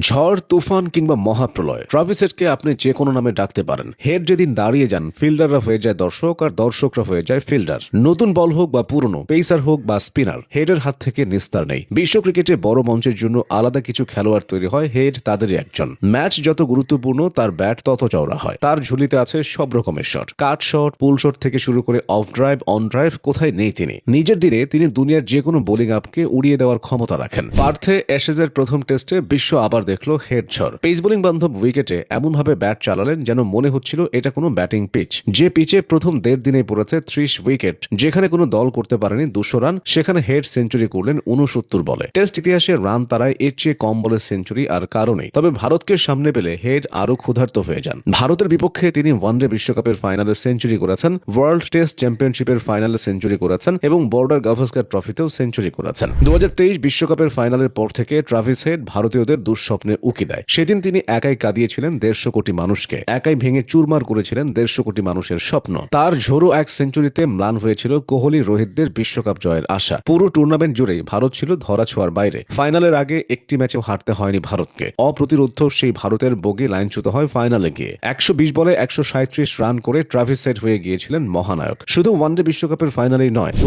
ঝড়, তুফান কিংবা মহাপ্রলয় ট্রাভিসেটকে আপনি যে কোনো নামে ডাকতে পারেন। হেড যেদিন দাঁড়িয়ে যান, ফিল্ডাররা হয়ে যায় দর্শক আর দর্শকরা হয়ে যায় ফিল্ডার। নতুন বল হোক বা পুরনো, পেসার হোক বা স্পিনার, হেডের হাত থেকে নিস্তার নেই। বিশ্ব ক্রিকেটে বড় মঞ্চের জন্য আলাদা কিছু খেলোয়াড় তৈরি হয় হেড, তাদেরই একজন। ম্যাচ যত গুরুত্বপূর্ণ, তার ব্যাট তত চওড়া হয়। তার ঝুলিতে আছে সব রকমের shot. Cut shot, pull shot থেকে শুরু করে অফ ড্রাইভ, অন ড্রাইভ, কোথায় নেই তিনি। নিজের দিনে তিনি দুনিয়ার যে কোনো বোলিং আপকে উড়িয়ে দেওয়ার ক্ষমতা রাখেন। পার্থে অ্যাশেজের প্রথম টেস্টে বিশ্ব আবার দেখল হেড ঝড় পেস বোলিং বান্ধব উইকেটে এমনভাবে ব্যাট চালালেন যেন মনে হচ্ছিল এটা কোনো ব্যাটিং পিচ যে পিচে প্রথম দেড় দিনে পড়েছে ত্রিশ উইকেট যেখানে কোনো দল করতে পারেনি দুশো রান সেখানে হেড সেঞ্চুরি করলেন উনসত্তর বলে। টেস্ট ইতিহাসে রান তারায় এর চেয়ে কম বলে সেঞ্চুরি আর কারণেই তবে ভারতকে সামনে পেলে হেড আরও ক্ষুধার্ত হয়ে যান। ভারতের বিপক্ষে তিনি ওয়ানডে বিশ্বকাপের ফাইনালে সেঞ্চুরি করেছেন ওয়ার্ল্ড টেস্ট চ্যাম্পিয়নশিপের ফাইনালে সেঞ্চুরি করেছেন এবং বর্ডার গাভাস্কার ট্রফিতেও সেঞ্চুরি করেছেন। দু বিশ্বকাপের ফাইনালের পর থেকে ট্রাভিস হেড ভারতীয়দের দুঃস্বপ্নে। উকি দেয়। সেদিন তিনি একাই কাঁদিয়েছিলেন দেড়শো কোটি মানুষকে। একাই ভেঙে চুরমার করেছিলেন দেড়শো কোটি মানুষের স্বপ্ন। তার ঝোড়ো এক সেঞ্চুরিতে ম্লান হয়েছিল কোহলি রোহিতদের বিশ্বকাপ জয়ের আশা। পুরো টুর্নামেন্ট জুড়েই ভারত ছিল ধরা ছোঁয়ার বাইরে। ফাইনালের আগে একটি ম্যাচেও হারতে হয়নি ভারতকে। অপ্রতিরোধ সেই ভারতের বগি লাইনচ্যুত হয় ফাইনালে গিয়ে। একশো বিশ বলে একশো সাঁত্রিশ রান করে ট্রাভিস সেট হয়ে গিয়েছিলেন মহানায়ক। শুধু ওয়ানডে বিশ্বকাপের ফাইনালেই নয় দু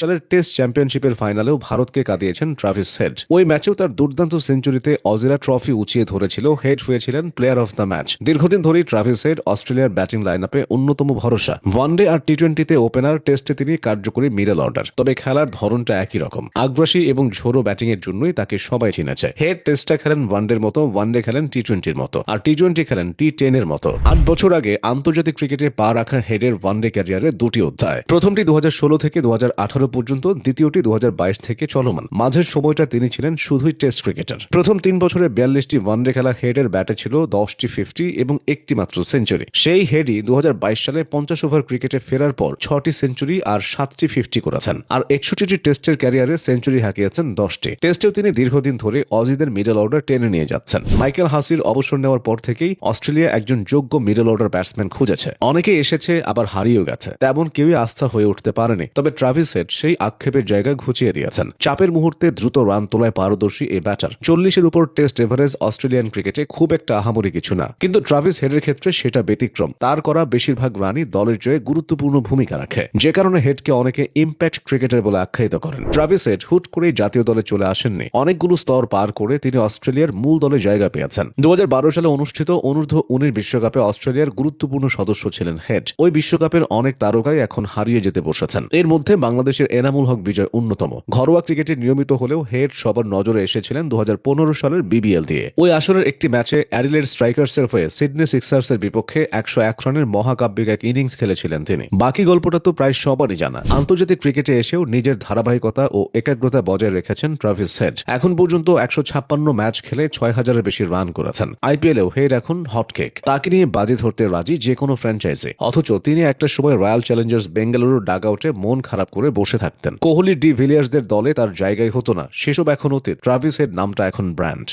সালের টেস্ট চ্যাম্পিয়নশিপের ফাইনালেও ভারতকে কাঁদিয়েছেন ট্রাভিস হেড ওই ম্যাচেও তার দুর্দান্ত সেঞ্চুরিতে অজিরা ট্রফি উঁচিয়ে ধরেছিল, হেড হয়েছিলেন প্লেয়ার অফ দ্য ম্যাচ দীর্ঘদিন ধরেই ট্রাভিস হেড অস্ট্রেলিয়ার ব্যাটিং লাইন আপে অন্যতম ভরসা। ওয়ানডে আর টি টোয়েন্টিতে ওপেনার টেস্টে তিনি কার্যকরী মিডল অর্ডার তবে খেলার ধরনটা একই রকম। আগ্রাসী এবং ঝোড়ো ব্যাটিং এর জন্যই তাকে সবাই চিনেছে। হেড টেস্টটা খেলেন ওয়ানডের মতো ওয়ানডে খেলেন টি টোয়েন্টির মতো। আর টি টোয়েন্টি খেলেন টি টেন এর মতো। আট বছর আগে আন্তর্জাতিক ক্রিকেটে পা রাখা হেডের ওয়ানডে ক্যারিয়ারে দুটি অধ্যায়। প্রথমটি দু হাজার ষোলো থেকে দু হাজার আঠারো পর্যন্ত, দ্বিতীয়টি দু হাজার বাইশ থেকে চলমান। মাঝের সময়টা তিনি ছিলেন শুধুই টেস্ট ক্রিকেটার প্রথম তিন বছরে বিয়াল্লিশটি ওয়ানডে খেলা হেডের ব্যাটে ছিল, দশটি ফিফটি এবং একটি মাত্র সেঞ্চুরি। সেই হেডই দু সালে পঞ্চাশ ওভার ক্রিকেটে ফেরার পর ছটি সেঞ্চুরি আর সাতটি ফিফটি করেছেন। আর একষট্টিটি টেস্টের ক্যারিয়ারে সেঞ্চুরি হাঁকিয়েছেন দশটি। টেস্টেও তিনি দীর্ঘদিন ধরে অজিদের মিডল অর্ডার টেনে নিয়ে যাচ্ছেন। মাইকেল হাসির অবসর নেওয়ার পর থেকেই অস্ট্রেলিয়া একজন যোগ্য মিডল অর্ডার ব্যাটসম্যান খুঁজেছে। অনেকে এসেছে, আবার হারিয়েও গেছে। তেমন কেউই আস্থা হয়ে উঠতে পারেনি। তবে ট্রাভিস হেড সেই আক্ষেপের জায়গা ঘুচিয়ে দিয়েছেন। চাপের মুহূর্তে দ্রুত রান তোলায় পারদর্শী এই ব্যাটার চল্লিশের উপর টেস্ট এভারেজ অস্ট্রেলিয়ান ক্রিকেটে খুব একটা আহামরি কিছু না। কিন্তু ট্রাভিস হেডের ক্ষেত্রে সেটা ব্যতিক্রম। তার করা বেশিরভাগ রানই দলের জয়ে গুরুত্বপূর্ণ ভূমিকা রাখে। যে কারণে হেডকে অনেকে ইম্প্যাক্ট ক্রিকেটার বলে আখ্যায়িত করেন। ট্রাভিস হেড হুট করেই জাতীয় দলে চলে আসেননি। অনেকগুলো স্তর পার করে তিনি অস্ট্রেলিয়ার মূল দলে জায়গা পেয়েছেন। দু হাজার বারো সালে অনুষ্ঠিত অনূর্ধ্ব উনিশ বিশ্বকাপে অস্ট্রেলিয়ার গুরুত্বপূর্ণ সদস্য ছিলেন হেড। ওই বিশ্বকাপের অনেক তারকাই এখন হারিয়ে যেতে বসেছেন। এর মধ্যে বাংলাদেশের এনামুল হক বিজয় অন্যতম। ঘরোয়া ক্রিকেটে নিয়মিত হলেও হেড সবার নজরে এসেছিলেন দু হাজার পনেরো সালের বিবিএল দিয়ে। ওই আসরের একটি ম্যাচে অ্যাডিলেড স্ট্রাইকার্সের হয়ে সিডনি সিক্সার্সের বিপক্ষে একশো এক রানের মহাকাব্যিক এক ইনিংস খেলেছিলেন তিনি। বাকি গল্পটা তো প্রায় সবারই জানা। আন্তর্জাতিক ক্রিকেটে এসেও নিজের ধারাবাহিকতা ও একাগ্রতা বজায় রেখেছেন ট্রাভিস হেড এখন পর্যন্ত একশো ছাপ্পান্ন ম্যাচ খেলে ছয় হাজারের বেশি রান করেছেন। আইপিএলেও হেড এখন হটকেক তাকে নিয়ে বাজি ধরতে রাজি যে কোনো ফ্র্যাঞ্চাইজি। অথচ তিনি একটা সময় রয়্যাল চ্যালেঞ্জার্স বেঙ্গালুরুর ডাগ আউটে মন খারাপ করে বসে থাকতেন। কোহলি ডি ভিলিয়ার্সদের দলে তার জায়গায় হতো না। সেসব এখন অতীত। ট্রাভিস হেড নামটা এখন ব্র্যান্ড।